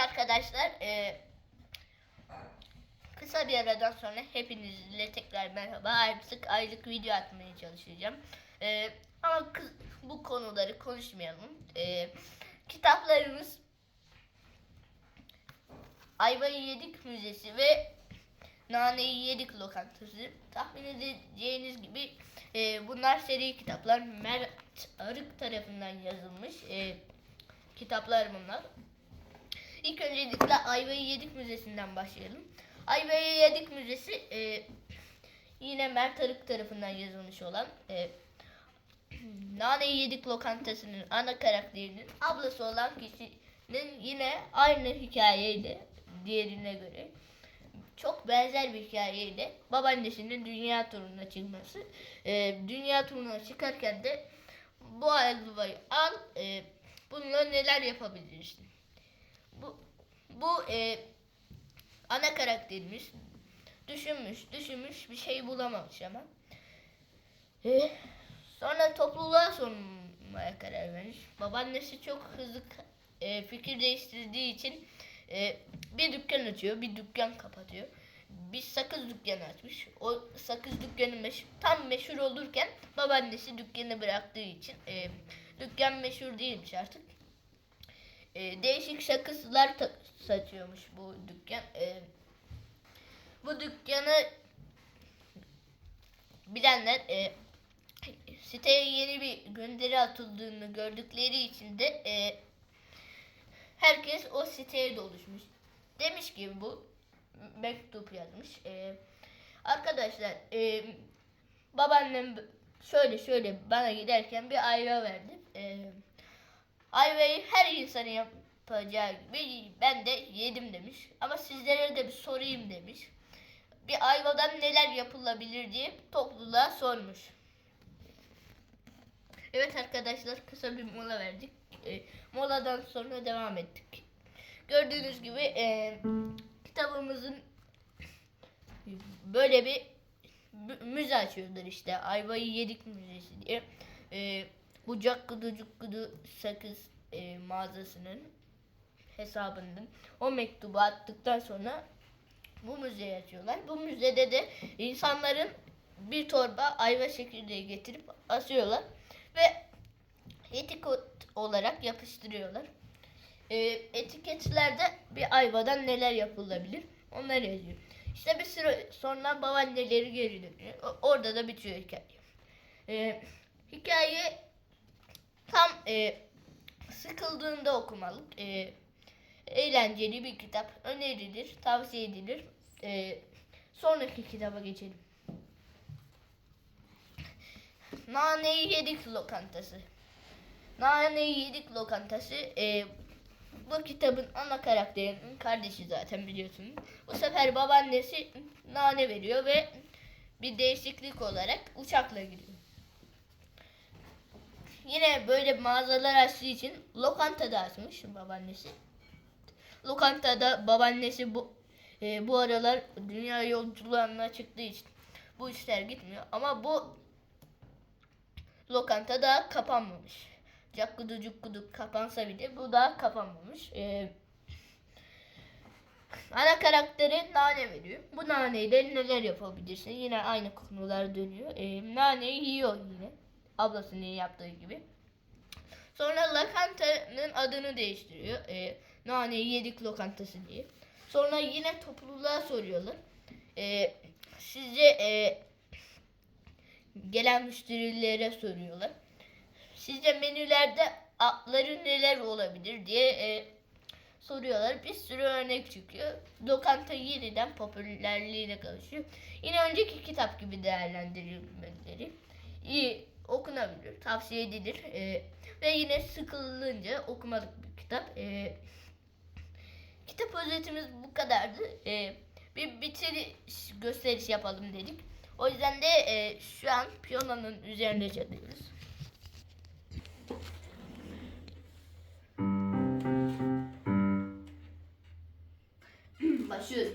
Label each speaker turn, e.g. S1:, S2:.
S1: arkadaşlar, e, kısa bir aradan sonra hepinizle tekrar merhaba. Artık aylık video atmaya çalışacağım. E, ama bu konuları konuşmayalım. E, kitaplarımız Ayvayı Yedik Müzesi ve Naneyi Yedik Lokantası. Tahmin edeceğiniz gibi e, bunlar seri kitaplar. Mert Arık tarafından yazılmış e, kitaplar bunlar. İlk öncelikle Ayvayı Yedik Müzesi'nden başlayalım. Ayvayı Yedik Müzesi e, yine Mert Arık tarafından yazılmış olan e, Naneyi Yedik Lokantası'nın ana karakterinin ablası olan kişinin yine aynı hikayeyle diğerine göre çok benzer bir hikayeyle babaannesinin dünya turuna çıkması. E, dünya turuna çıkarken de bu helvayı al, e, bununla neler yapabilirsin? Bu, e, ana karakterimiz düşünmüş, düşünmüş bir şey bulamamış ama. E, sonra topluluğa sormaya karar vermiş. Babaannesi çok hızlı e, fikir değiştirdiği için e, bir dükkan açıyor, bir dükkan kapatıyor. Bir sakız dükkanı açmış. O sakız dükkanı meş- tam meşhur olurken babaannesi dükkanı bıraktığı için e, dükkan meşhur değilmiş artık. E, değişik sakızlar ta- satıyormuş bu dükkan. E, bu dükkanı bilenler e, siteye yeni bir gönderi atıldığını gördükleri için de e, herkes o siteye doluşmuş. Demiş ki bu mektup yazmış. E, arkadaşlar e, babaannem şöyle şöyle bana giderken bir ayva verdi. E, ayvayı her insanın yapacağı gibi ben de yedim demiş. Ama sizlere de bir sorayım demiş. Bir ayvadan neler yapılabilir diye topluluğa sormuş. Evet arkadaşlar kısa bir mola verdik. E, moladan sonra devam ettik. Gördüğünüz gibi e, kitabımızın böyle bir mü- müze açıyorlar işte. Ayvayı yedik müzesi diye. E, bu Cakkudu Cukkudu sakız e, mağazasının hesabından o mektubu attıktan sonra bu müzeyi açıyorlar. Bu müzede de insanların bir torba ayva çekirdeği getirip asıyorlar ve etiket olarak yapıştırıyorlar. Ee, etiketlerde bir ayvadan neler yapılabilir onları yazıyor. İşte bir süre sonra babaanneleri geri dönüyor. Orada da bitiyor hikaye. Ee, hikaye tam e, sıkıldığında okumalık. E, eğlenceli bir kitap. Önerilir, tavsiye edilir. Ee, sonraki kitaba geçelim. Naneyi Yedik Lokantası. Naneyi Yedik Lokantası e, bu kitabın ana karakterinin kardeşi zaten biliyorsunuz. Bu sefer babaannesi nane veriyor ve bir değişiklik olarak uçakla gidiyor. Yine böyle mağazalar açtığı için lokanta da açmış babaannesi. Lokantada babaannesi bu e, bu aralar dünya yolculuğuna çıktığı için bu işler gitmiyor. Ama bu lokanta da kapanmamış. Cakkudu cukkudu kapansa bile bu da kapanmamış. E, ana karakteri nane veriyor. Bu naneyle neler yapabilirsin? Yine aynı konular dönüyor. E, naneyi yiyor yine. Ablasının yaptığı gibi. Sonra lokantanın adını değiştiriyor. E, naneyi yedik lokantası diye. Sonra yine topluluğa soruyorlar. E, sizce e, gelen müşterilere soruyorlar. Sizce menülerde adları neler olabilir diye e, soruyorlar. Bir sürü örnek çıkıyor. Lokanta yeniden popülerliğine kavuşuyor. Yine önceki kitap gibi değerlendirilmeleri. İyi okunabilir, tavsiye edilir. E, ve yine sıkılınca okumalık bir kitap. E, kitap özetimiz bu kadardı. E, bir bitiriş gösteriş yapalım dedik. O yüzden de e, şu an piyanonun üzerinde çalıyoruz. Başlıyoruz.